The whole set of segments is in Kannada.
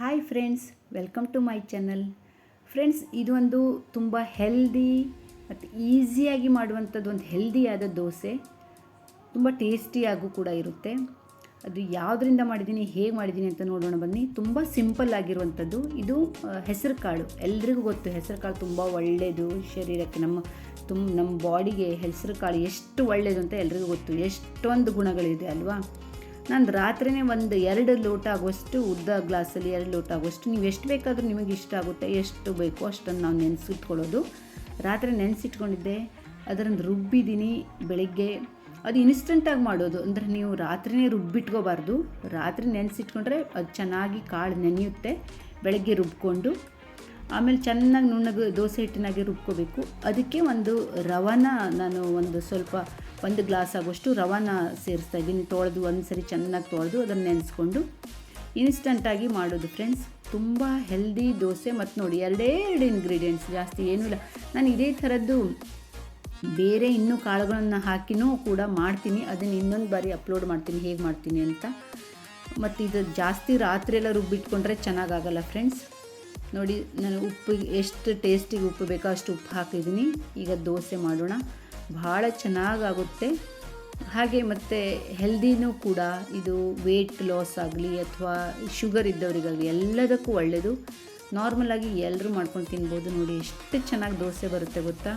Hi friends welcome to my channel friends ಇದೊಂದು ತುಂಬ ಹೆಲ್ದಿ ಮತ್ತು ಈಸಿಯಾಗಿ ಮಾಡುವಂಥದ್ದು ಒಂದು ಹೆಲ್ದಿಯಾದ ದೋಸೆ. ತುಂಬ ಟೇಸ್ಟಿಯಾಗೂ ಕೂಡ ಇರುತ್ತೆ. ಅದು ಯಾವುದರಿಂದ ಮಾಡಿದ್ದೀನಿ, ಹೇಗೆ ಮಾಡಿದ್ದೀನಿ ಅಂತ ನೋಡೋಣ ಬನ್ನಿ. ತುಂಬ ಸಿಂಪಲ್ ಆಗಿರುವಂಥದ್ದು. ಇದು ಹೆಸರು ಕಾಳು ಎಲ್ರಿಗೂ ಗೊತ್ತು ಹೆಸರು ಕಾಳು ತುಂಬ ಒಳ್ಳೆಯದು ಶರೀರಕ್ಕೆ ನಮ್ಮ ತುಂಬ ನಮ್ಮ ಬಾಡಿಗೆ ಹೆಸರು ಕಾಳು ಎಷ್ಟು ಒಳ್ಳೆಯದು ಅಂತ ಎಲ್ರಿಗೂ ಗೊತ್ತು. ಎಷ್ಟೊಂದು ಗುಣಗಳಿದೆ ಅಲ್ವಾ? ನಾನು ರಾತ್ರಿನೇ ಒಂದು ಎರಡು ಲೋಟ ಆಗುವಷ್ಟು ಉದ್ದ ಗ್ಲಾಸಲ್ಲಿ ಎರಡು ಲೋಟ ಆಗುವಷ್ಟು ನೀವು ಎಷ್ಟು ಬೇಕಾದರೂ ನಿಮಗೆ ಇಷ್ಟ ಆಗುತ್ತೆ, ಎಷ್ಟು ಬೇಕೋ ಅಷ್ಟನ್ನು ನಾವು ನೆನೆಸಿಟ್ಕೊಳ್ಳೋದು. ರಾತ್ರಿ ನೆನೆಸಿಟ್ಕೊಂಡಿದ್ದೆ ಅದರನ್ನು ರುಬ್ಬಿದ್ದೀನಿ ಬೆಳಿಗ್ಗೆ. ಅದು ಇನ್ಸ್ಟೆಂಟಾಗಿ ಮಾಡೋದು, ಅಂದರೆ ನೀವು ರಾತ್ರಿನೇ ರುಬ್ಬಿಟ್ಕೋಬಾರ್ದು. ರಾತ್ರಿ ನೆನೆಸಿಟ್ಕೊಂಡ್ರೆ ಅದು ಚೆನ್ನಾಗಿ ಕಾಳು ನೆನೆಯುತ್ತೆ, ಬೆಳಗ್ಗೆ ರುಬ್ಕೊಂಡು. ಆಮೇಲೆ ಚೆನ್ನಾಗಿ ನುಣ್ಣಗೆ ದೋಸೆ ಹಿಟ್ಟಿನಾಗೆ ರುಬ್ಕೋಬೇಕು. ಅದಕ್ಕೆ ಒಂದು ರವನ ನಾನು ಒಂದು ಸ್ವಲ್ಪ ಒಂದು ಗ್ಲಾಸ್ ಆಗುವಷ್ಟು ರವಾನ ಸೇರಿಸ್ತಾ ಇದ್ದೀನಿ. ತೊಳೆದು ಒಂದು ಸರಿ ಚೆನ್ನಾಗಿ ತೊಳೆದು ಅದನ್ನು ನೆನೆಸ್ಕೊಂಡು ಇನ್ಸ್ಟಂಟಾಗಿ ಮಾಡೋದು ಫ್ರೆಂಡ್ಸ್ ತುಂಬ ಹೆಲ್ದಿ ದೋಸೆ ಮತ್ತು ನೋಡಿ ಎರಡೇ ಎರಡು ಇಂಗ್ರೀಡಿಯೆಂಟ್ಸ್ ಜಾಸ್ತಿ ಏನೂ ಇಲ್ಲ. ನಾನು ಇದೇ ಥರದ್ದು ಬೇರೆ ಇನ್ನೂ ಕಾಳುಗಳನ್ನು ಹಾಕಿನೂ ಕೂಡ ಮಾಡ್ತೀನಿ. ಅದನ್ನು ಇನ್ನೊಂದು ಬಾರಿ ಅಪ್ಲೋಡ್ ಮಾಡ್ತೀನಿ, ಹೇಗೆ ಮಾಡ್ತೀನಿ ಅಂತ. ಮತ್ತು ಇದು ಜಾಸ್ತಿ ರಾತ್ರಿ ಎಲ್ಲ ರುಬ್ಬಿಟ್ಕೊಂಡ್ರೆ ಚೆನ್ನಾಗಾಗಲ್ಲ ಫ್ರೆಂಡ್ಸ್ ನೋಡಿ, ನಾನು ಉಪ್ಪು, ಎಷ್ಟು ಟೇಸ್ಟಿಗೆ ಉಪ್ಪು ಬೇಕೋ ಅಷ್ಟು ಉಪ್ಪು ಹಾಕಿದ್ದೀನಿ. ಈಗ ದೋಸೆ ಮಾಡೋಣ. ಭಾಳ ಚೆನ್ನಾಗಾಗುತ್ತೆ. ಹಾಗೆ ಮತ್ತು ಹೆಲ್ದಿನೂ ಕೂಡ. ಇದು ವೇಟ್ ಲಾಸ್ ಆಗಲಿ ಅಥವಾ ಶುಗರ್ ಇದ್ದವರಿಗಾಗಲಿ ಎಲ್ಲದಕ್ಕೂ ಒಳ್ಳೆಯದು ನಾರ್ಮಲಾಗಿ ಎಲ್ಲರೂ ಮಾಡ್ಕೊಂಡು ತಿನ್ಬೋದು. ನೋಡಿ, ಎಷ್ಟು ಚೆನ್ನಾಗಿ ದೋಸೆ ಬರುತ್ತೆ ಗೊತ್ತಾ?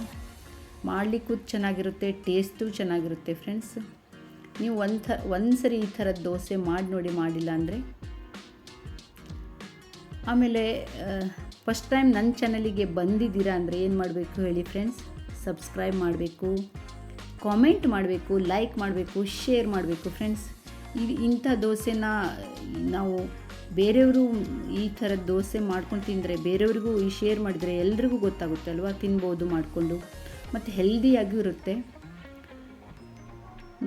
ಮಾಡಲಿಕ್ಕೂ ಚೆನ್ನಾಗಿರುತ್ತೆ ಟೇಸ್ಟು ಚೆನ್ನಾಗಿರುತ್ತೆ ಫ್ರೆಂಡ್ಸ್ ನೀವು ಒಂದು ಥ ಒಂದು ಸರಿ ಈ ಥರದ ದೋಸೆ ಮಾಡಿ ನೋಡಿ, ಮಾಡಿಲ್ಲ ಅಂದರೆ ಆಮೇಲೆ ಫಸ್ಟ್ ಟೈಮ್ ನನ್ನ ಚಾನಲಿಗೆ ಬಂದಿದ್ದೀರಾ ಅಂದರೆ ಏನು ಮಾಡಬೇಕು ಹೇಳಿ ಫ್ರೆಂಡ್ಸ್ ಸಬ್ಸ್ಕ್ರೈಬ್ ಮಾಡಬೇಕು ಕಾಮೆಂಟ್ ಮಾಡಬೇಕು ಲೈಕ್ ಮಾಡಬೇಕು ಶೇರ್ ಮಾಡಬೇಕು ಫ್ರೆಂಡ್ಸ್ ಇಲ್ಲಿ ಇಂಥ ದೋಸೆನ ನಾವು ಬೇರೆಯವರು ಈ ಥರದ ದೋಸೆ ಮಾಡ್ಕೊಂಡು ತಿಂದರೆ, ಬೇರೆಯವ್ರಿಗೂ ಈ ಶೇರ್ ಮಾಡಿದರೆ ಎಲ್ರಿಗೂ ಗೊತ್ತಾಗುತ್ತೆ ಅಲ್ವಾ ತಿನ್ಬೋದು ಮಾಡಿಕೊಂಡು. ಮತ್ತು ಹೆಲ್ದಿಯಾಗಿಯೂ ಇರುತ್ತೆ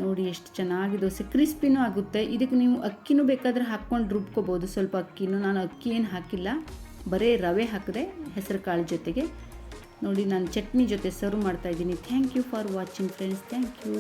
ನೋಡಿ ಎಷ್ಟು ಚೆನ್ನಾಗಿ ದೋಸೆ ಕ್ರಿಸ್ಪಿನೂ ಆಗುತ್ತೆ. ಇದಕ್ಕೆ ನೀವು ಅಕ್ಕಿನೂ ಬೇಕಾದರೆ ಹಾಕ್ಕೊಂಡು ರುಬ್ಕೋಬೋದು. ಸ್ವಲ್ಪ ಅಕ್ಕಿನೂ ನಾನು ಅಕ್ಕಿ ಏನು ಹಾಕಿಲ್ಲ. ಬರೇ ರವೆ ಹಾಕಿದೆ ಹೆಸರು ಕಾಳು ಜೊತೆಗೆ. ನೋಡಿ ನಾನು ಚಟ್ನಿ ಜೊತೆ ಸರ್ವ್ ಮಾಡ್ತಾಯಿದ್ದೀನಿ thank you for watching friends. Thank you.